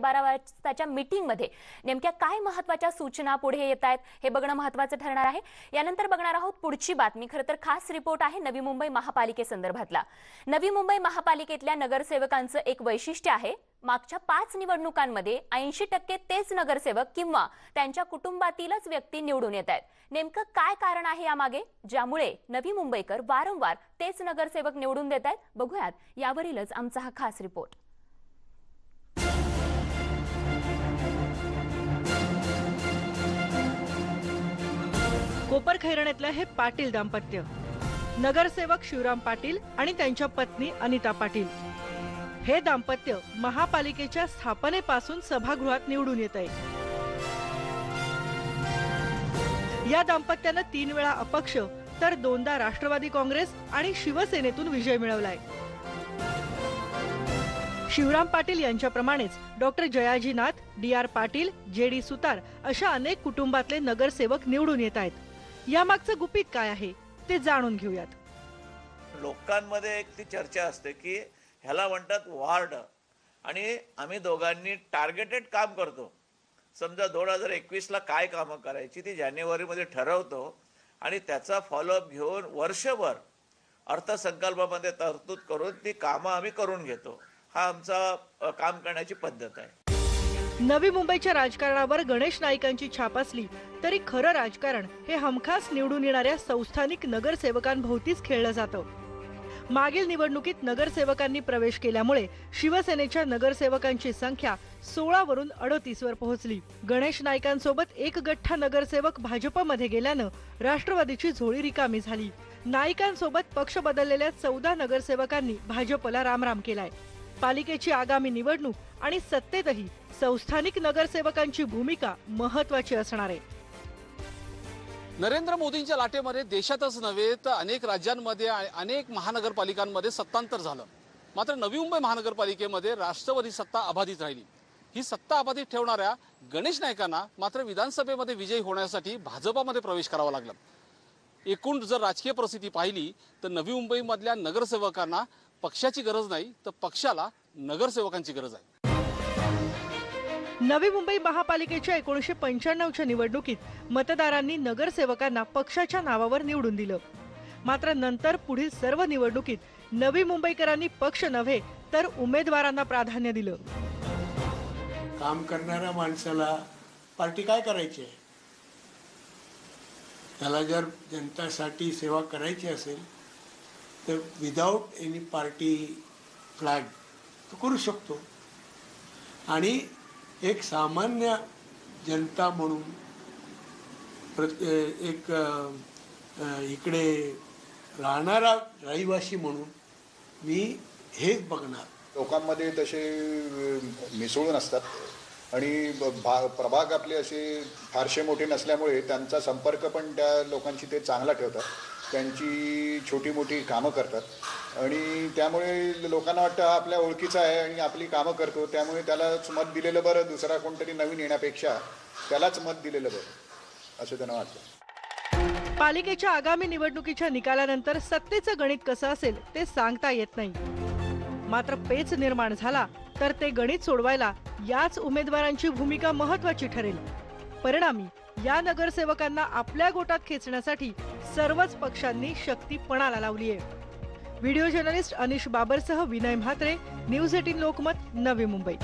साडेबारा वाजताच्या मीटिंगमध्ये नेमक्या काय महत्त्वाच्या सूचना पुढे येत आहेत हे बघणं महत्वाचं ठरणार आहे. यानंतर बघणार आहोत पुढची बातमी. खरं तर खास रिपोर्ट आहे नवी मुंबई महापालिकेसंदर्भातला नवी मुंबई महापालिकेतल्या नगरसेवकांचं एक वैशिष्ट्य आहे मागच्या पाच निवडणुकांमध्ये ऐंशी टक्के तेच नगरसेवक किंवा त्यांच्या कुटुंबातीलच व्यक्ती निवडून येत आहेत. नेमकं काय कारण आहे यामागे? ज्यामुळे नवी मुंबईकर वारंवार तेच नगरसेवक निवडून देत आहेत? बघूयात. यावरीलच आमचा हा खास रिपोर्ट कोपर खैरण्यातलं हे पाटील दाम्पत्य. नगरसेवक शिवराम पाटील आणि त्यांच्या पत्नी अनिता पाटील. हे दाम्पत्य महापालिकेच्या स्थापनेपासून सभागृहात निवडून येत आहे या दाम्पत्यानं तीन वेळा अपक्ष तर दोनदा राष्ट्रवादी काँग्रेस आणि शिवसेनेतून विजय मिळवलाय. Shivram Patil यांच्याप्रमाणेच doctor Jayaji Nath D R Patil J D Sutar अशा अनेक कुटुंबातले नगरसेवक निवडून येत आहेत. यामागचं गुपित काय आहे ते जाणून घेऊयात. लोकांमध्ये एक ती चर्चा असते की ह्याला म्हणतात वार्ड. आणि आम्ही दोघांनी टार्गेटेड काम करतो. समजा दोन हजार एकवीसला काय कामं करायची ती जानेवारीमध्ये ठरवतो. आणि त्याचा फॉलोअप घेऊन वर्षभर अर्थसंकल्पामध्ये तरतूद करून ती कामं आम्ही करून घेतो. हा आमचा काम करण्याची पद्धत आहे. नवी मुंबईच्या राजकारणावर गणेश नाईकांची छाप असली तरी खरं राजकारण हे हमखास निवडून येणाऱ्या संस्थानिक नगरसेवकांभोवतीच खेळलं जातं. मागील निवडणुकीत नगरसेवकांनी प्रवेश केल्यामुळे शिवसेनेच्या नगरसेवकांची संख्या सोळा वरून अडतीस वर पोहोचली. गणेश नाईकांसोबत एक गठ्ठा नगरसेवक भाजपमध्ये गेल्यानं राष्ट्रवादीची झोळी रिकामी झाली. नाईकांसोबत पक्ष बदललेल्या चौदा नगरसेवकांनी भाजपला रामराम केलाय. पालिकेची आगामी निवडणूक आणि सत्तेतही संस्थानिक नगरसेवकांची भूमिका महत्वाची असणार आहे. नरेंद्र मोदींच्या लाटेमध्ये देशातच नव्हे तर अनेक राज्यांमध्ये अनेक महानगरपालिकांमध्ये सत्तांतर झालं. मात्र नवी मुंबई महानगरपालिकेमध्ये राष्ट्रवादी सत्ता अबाधित राहिली. ही सत्ता अबाधित ठेवणाऱ्या गणेश नायकांना मात्र विधानसभेमध्ये विजयी होण्यासाठी भाजपामध्ये प्रवेश करावा लागला. एकूण जर राजकीय परिस्थिती पाहिली तर नवी मुंबईमधल्या नगरसेवकांना पक्षाची गरज नाही तर पक्षाला नगरसेवकांची गरज आहे. नवी मुंबई महापालिकेच्या एकोणीसशे पंच्याण्णवच्या निवडणुकीत मतदारांनी नगरसेवकांना पक्षाच्या नावावर निवडून दिलं. मात्र नंतर पुढील सर्व निवडणुकीत नवी मुंबईकरांनी पक्ष नव्हे तर उमेदवारांना प्राधान्य दिलं. काम करणाऱ्या माणसाला पार्टी काय करायची आहे? त्याला जर जनतासाठी सेवा करायची असेल तर विदाऊट एनी पार्टी फ्लॅग तो करू शकतो. आणि एक सामान्य जनता म्हणून प्रत एक इकडे राहणारा रहिवासी म्हणून मी हेच बघणार. लोकांमध्ये तसे मिसळून असतात. आणि भा प्रभाग आपले असे फारसे मोठे नसल्यामुळे त्यांचा संपर्क पण त्या लोकांशी ते चांगला ठेवतात. त्यांची छोटी मोठी कामं करतात. आणि त्यामुळे लोकांना वाटतं हा आपल्या ओळखीचा आहे आणि आपली कामं करतो. त्यामुळे त्यालाच मत दिलेलं बरं दुसरा कोणतरी नवीन येण्यापेक्षा त्यालाच मत दिलेलं बरं असं त्यांना वाटतं. पालिकेच्या आगामी निवडणुकीच्या निकालानंतर सत्तेचं गणित कसं असेल ते सांगता येत नाही. मात्र पेच निर्माण झाला तर ते गणित सोडवायला याच उमेदवारांची भूमिका महत्वाची ठरेल. परिणामी या नगरसेवकांना आपल्या गोटात खेचण्यासाठी सर्वच पक्षांनी शक्ती पणाला लावली आहे. व्हिडिओ जर्नलिस्ट अनिश बाबरसह विनय म्हात्रे न्यूज एटीन लोकमत नवी मुंबई.